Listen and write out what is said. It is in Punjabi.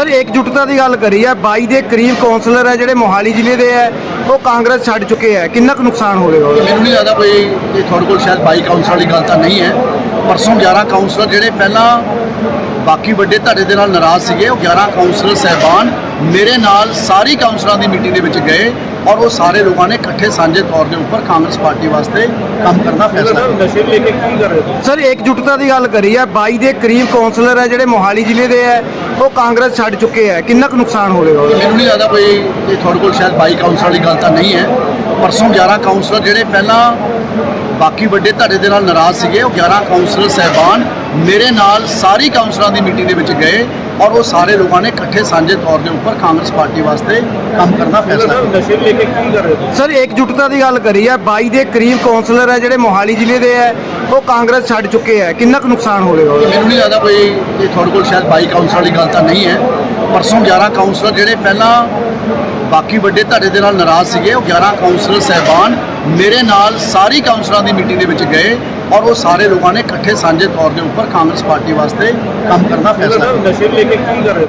ਸਰ, ਇਕਜੁੱਟਤਾ ਦੀ ਗੱਲ ਕਰੀ ਹੈ 22 ਦੇ ਕਰੀਬ ਕਾਉਂਸਲਰ ਹੈ ਜਿਹੜੇ ਮੋਹਾਲੀ ਜ਼ਿਲ੍ਹੇ ਦੇ ਹੈ ਉਹ ਕਾਂਗਰਸ ਛੱਡ ਚੁੱਕੇ ਹੈ ਕਿੰਨਾ ਕੁ ਨੁਕਸਾਨ ਹੋਵੇਗਾ ਉਹਦਾ? ਮੈਨੂੰ ਨਹੀਂ ਲੱਗਦਾ ਕੋਈ ਇਹ ਤੁਹਾਡੇ ਕੋਲ ਸ਼ਾਇਦ 22 ਕਾਉਂਸਲਰ ਦੀ ਗੱਲ ਤਾਂ ਨਹੀਂ ਹੈ। ਪਰਸੋਂ 11 ਕਾਉਂਸਲਰ ਜਿਹੜੇ ਪਹਿਲਾਂ ਬਾਕੀ ਵੱਡੇ ਧੜੇ ਦੇ ਨਾਲ ਨਾਰਾਜ਼ ਸੀਗੇ, ਉਹ 11 ਕਾਉਂਸਲਰ ਸਹਿਬਾਨ ਮੇਰੇ ਨਾਲ ਸਾਰੀ ਕਾਉਂਸਲਰਾਂ ਦੀ ਮੀਟਿੰਗ ਦੇ ਵਿੱਚ ਗਏ ਔਰ ਉਹ ਸਾਰੇ ਲੋਕਾਂ ਨੇ ਇਕੱਠੇ ਸਾਂਝੇ ਤੌਰ ਦੇ ਉੱਪਰ ਕਾਂਗਰਸ ਪਾਰਟੀ ਵਾਸਤੇ ਕੰਮ ਕਰਨ ਦਾ ਫੈਸਲਾ ਕੀਤਾ ਨਸ਼ੇ ਲੈ ਕੇ ਕੀ ਕਰ ਰਹੇ ਹੋ ਸਰ ਇਕਜੁੱਟਤਾ ਦੀ ਗੱਲ ਕਰੀ ਹੈ 22 ਦੇ ਕਰੀਬ ਕਾਉਂਸਲਰ ਹੈ ਜਿਹੜੇ ਮੋਹਾਲੀ ਜ਼ਿਲ੍ਹੇ ਦੇ ਹੈ ਉਹ ਕਾਂਗਰਸ ਛੱਡ ਚੁੱਕੇ ਹੈ ਕਿੰਨਾ ਕੁ ਨੁਕਸਾਨ ਹੋਵੇਗਾ ਉਹਦਾ? ਮੈਨੂੰ ਨਹੀਂ ਲੱਗਦਾ ਕੋਈ ਇਹ ਤੁਹਾਡੇ ਕੋਲ ਸ਼ਾਇਦ 22 ਕਾਉਂਸਲਰ ਵਾਲੀ ਗੱਲ ਤਾਂ ਨਹੀਂ ਹੈ। ਪਰਸੋਂ 11 ਕਾਉਂਸਲਰ ਜਿਹੜੇ ਪਹਿਲਾਂ ਬਾਕੀ ਵੱਡੇ ਧੜੇ ਦੇ ਨਾਲ ਨਾਰਾਜ਼ ਸੀਗੇ ਉਹ 11 ਕਾਉਂਸਲਰ ਸਹਿਬਾਨ ਮੇਰੇ ਨਾਲ ਸਾਰੀ ਕਾਉਂਸਲਰਾਂ ਦੀ ਮੀਟਿੰਗ ਦੇ ਵਿੱਚ ਗਏ। ਔਰ ਉਹ ਸਾਰੇ ਲੋਕਾਂ ਨੇ ਇਕੱਠੇ ਸਾਂਝੇ ਤੌਰ ਦੇ ਉੱਪਰ ਕਾਂਗਰਸ ਪਾਰਟੀ ਵਾਸਤੇ ਕੰਮ ਕਰਨ ਦਾ ਫੈਸਲਾ ਕੀਤਾ। ਨਸ਼ੇ ਲੈ ਕੇ ਕੀ ਕਰ ਰਹੇ ਹੋ? ਸਰ ਇਕਜੁੱਟਤਾ ਦੀ ਗੱਲ ਕਰੀ ਹੈ। 22 ਦੇ ਕਰੀਬ ਕਾਉਂਸਲਰ ਹੈ ਜਿਹੜੇ ਮੋਹਾਲੀ ਜ਼ਿਲ੍ਹੇ ਦੇ ਹੈ। ਉਹ ਕਾਂਗਰਸ ਛੱਡ ਚੁੱਕੇ ਹੈ। ਕਿੰਨਾ ਕੁ ਨੁਕਸਾਨ ਹੋਵੇਗਾ? ਉਹਦਾ? ਮੈਨੂੰ ਨਹੀਂ ਲੱਗਦਾ ਕੋਈ ਇਹ ਤੁਹਾਡੇ ਕੋਲ ਸ਼ਾਇਦ 22 ਕਾਉਂਸਲਰ ਵਾਲੀ ਗੱਲ ਤਾਂ ਨਹੀਂ ਹੈ। ਪਰਸੋਂ 11 ਕਾਉਂਸਲਰ ਜਿਹੜੇ ਪਹਿਲਾਂ ਬਾਕੀ ਵੱਡੇ ਧੜੇ ਦੇ ਨਾਲ ਨਾਰਾਜ਼ ਸੀਗੇ ਉਹ 11 ਕਾਉਂਸਲਰ ਸਹਿਬਾਨ ਮੇਰੇ ਨਾਲ ਸਾਰੀ ਕਾਉਂਸਲਰਾਂ ਦੀ ਮੀਟਿੰਗ ਦੇ ਵਿੱਚ ਗਏ। ਔਰ ਉਹ ਸਾਰੇ ਲੋਕਾਂ ਨੇ ਇਕੱਠੇ ਸਾਂਝੇ ਤੌਰ ਦੇ ਉੱਪਰ ਕਾਂਗਰਸ ਪਾਰਟੀ ਵਾਸਤੇ ਕੰਮ ਕਰਨਾ ਦਾ ਫੈਸਲਾ ਕੀਤਾ। ਨਸ਼ੇ ਲੈ ਕੇ ਕੀ ਕਰ ਰਹੇ